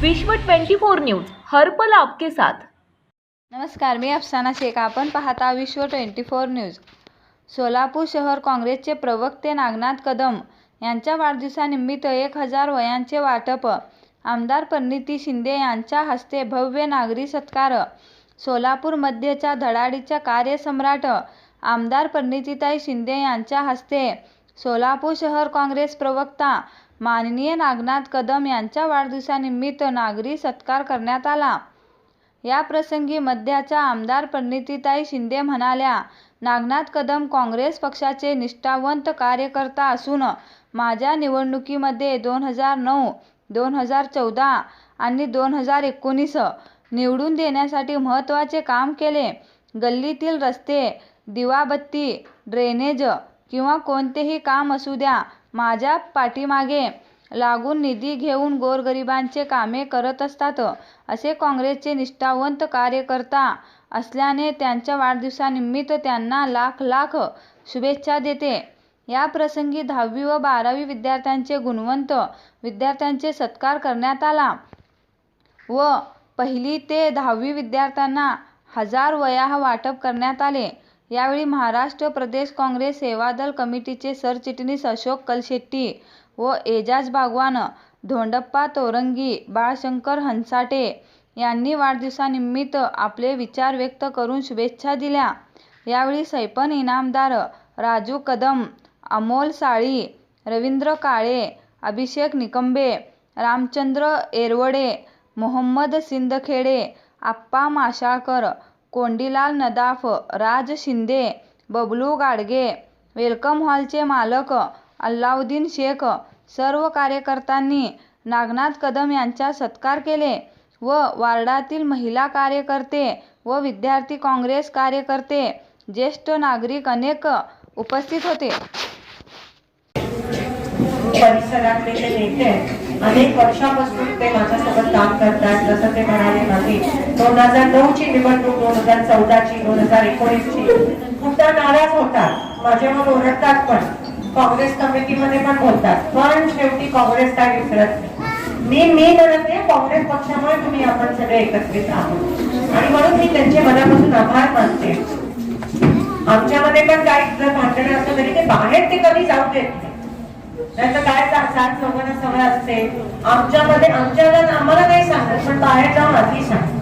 विश्व 24 न्यूज हर्पल आपके साथ. नमस्कार मी अफसाना शेख. आपण पाहता विश्व ट्वेंटी फोर न्यूज. सोलापूर शहर काँग्रेसचे प्रवक्ते नागनाथ कदम यांच्या वाढदिवसानिमित्त एक हजार वयांचे वाटप. आमदार परिणिती शिंदे यांच्या हस्ते भव्य नागरी सत्कार. सोलापूर मध्यच्या धडाडीच्या कार्यसम्राट आमदार परिणितीताई शिंदे यांच्या हस्ते सोलापूर शहर काँग्रेस प्रवक्ता माननीय नागनाथ कदम यांच्या वाढदिवसानिमित्त नागरी सत्कार करण्यात आला. याप्रसंगी मध्याच्या आमदार परिणितीताई शिंदे म्हणाल्या नागनाथ कदम काँग्रेस पक्षाचे निष्ठावंत कार्यकर्ता असून माझ्या निवडणुकीमध्ये दोन हजार नऊ दोन हजार चौदा आणि दोन हजार एकोणीस निवडून देण्यासाठी महत्त्वाचे काम केले. गल्लीतील रस्ते दिवाबत्ती ड्रेनेज किंवा कोणतेही काम असू द्या माझ्या पाठीमागे लागून निधी घेऊन गोरगरिबांचे कामे करत असतात असे काँग्रेसचे निष्ठावंत कार्यकर्ता असल्याने त्यांच्या वाढदिवसानिमित्त त्यांना लाख लाख शुभेच्छा देते. याप्रसंगी दहावी व बारावी विद्यार्थ्यांचे गुणवंत विद्यार्थ्यांचे सत्कार करण्यात आला व पहिली ते दहावी विद्यार्थ्यांना हजार वह्या वाटप करण्यात आले. यावेळी महाराष्ट्र प्रदेश काँग्रेस सेवादल कमिटीचे सरचिटणीस अशोक कलशेट्टी व एजाज बागवान धोंडप्पा तोरंगी बाळशंकर हंसाटे यांनी वाढदिवसानिमित्त आपले विचार व्यक्त करून शुभेच्छा दिल्या. यावेळी सैपन इनामदार राजू कदम अमोल साळी रवींद्र काळे अभिषेक निकंबे रामचंद्र येरवडे मोहम्मद सिंदखेडे आप्पा माशाळकर कोंडीलाल नदाफ राज शिंदे बबलू गाडगे वेलकम हॉलचे मालक अल्लाउद्दीन शेख सर्व कार्यकर्त्यांनी नागनाथ कदम यांचा सत्कार केले व वार्डातील महिला कार्यकर्ते व विद्यार्थी काँग्रेस कार्यकर्ते ज्येष्ठ नागरिक अनेक उपस्थित होते. परिसरातले ते नेते अनेक वर्षापासून ते माझ्यासोबत काम करतात. जसं ते म्हणाले माझी दोन हजार नऊ ची निवडणूक दोन हजार चौदा ची दोन हजार एकोणीस ची खूपदा नाराज होतात. माझ्यावर ओरडतात पण. काँग्रेस कमिटीमध्ये पण बोलतात. पण शेवटी काँग्रेस काय विसरत नाही. मी मी म्हणत काँग्रेस पक्षामुळे तुम्ही आपण सगळे एकत्रित आहोत. आणि म्हणून मी त्यांचे मनापासून आभार मानते. आमच्यामध्ये पण काही जर भांडणं असलं तरी ते बाहेर ते कधी जाऊ देत नाही. नाहीतर काय सात लोकांना सवय असते. आमच्यामध्ये आमच्या आम्हाला नाही सांगत पण बाहेर जाऊन आधी सांग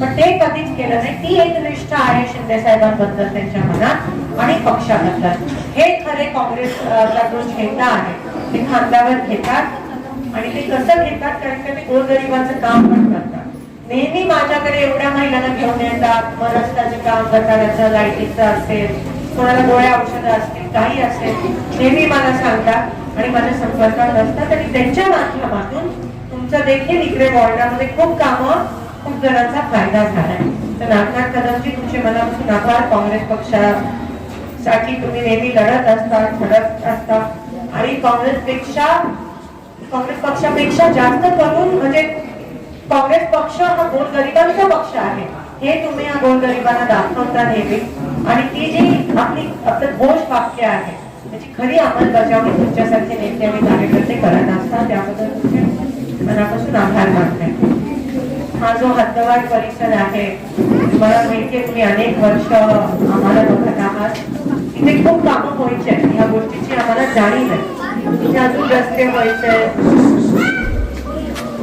पण ते कधीच केलं नाही. ती एक निष्ठा आहे शिंदे साहेबांबद्दल त्यांच्या मनात आणि पक्षाबद्दल. हे खरे काँग्रेस जो आहे ते खांद्यावर घेतात आणि ते कसं घेतात? कारण का ते गोरगरिबांचं काम पण करतात. नेहमी माझ्याकडे एवढ्या महिलांना घेऊन येतात. मग रस्त्याचे काम त्याचं लाईटीचं असेल. कोणाला डोळ्या औषधं असतील काही असेल नेहमी मला सांगतात आणि माझ्या संपर्कात असतात. आणि त्यांच्या माध्यमातून तुमचं देखील इकडे वॉर्डामध्ये खूप कामं खूप जणांचा फायदा झालाय तर नागनाथ कदमजी तुमचे मनापासून आभार. काँग्रेस पक्षासाठी तुम्ही नेहमी लढत असता झडत असता. आणि काँग्रेसपेक्षा काँग्रेस पक्षापेक्षा जास्त करून म्हणजे काँग्रेस पक्ष हा गोरगरिबांचा पक्ष आहे. हे तुम्ही या गोरगरिबांना दाखवता नेहमी. आणि ती जी आपली आपलं घोष वाक्य आहे त्याची खरी अंमलबजावणी तुमच्यासारखे नेते आणि कार्यकर्ते करत असतात त्याबद्दल तुमचे मनापासून आभार मानते. हा जो हद्दवाड परिसर आहे मला माहितीये तुम्ही अनेक वर्ष आम्हाला बघत आहात. इथे खूप कामं व्हायची आहेत. ह्या गोष्टीची आम्हाला जाणीव आहे. इथे अजून रस्ते व्हायचे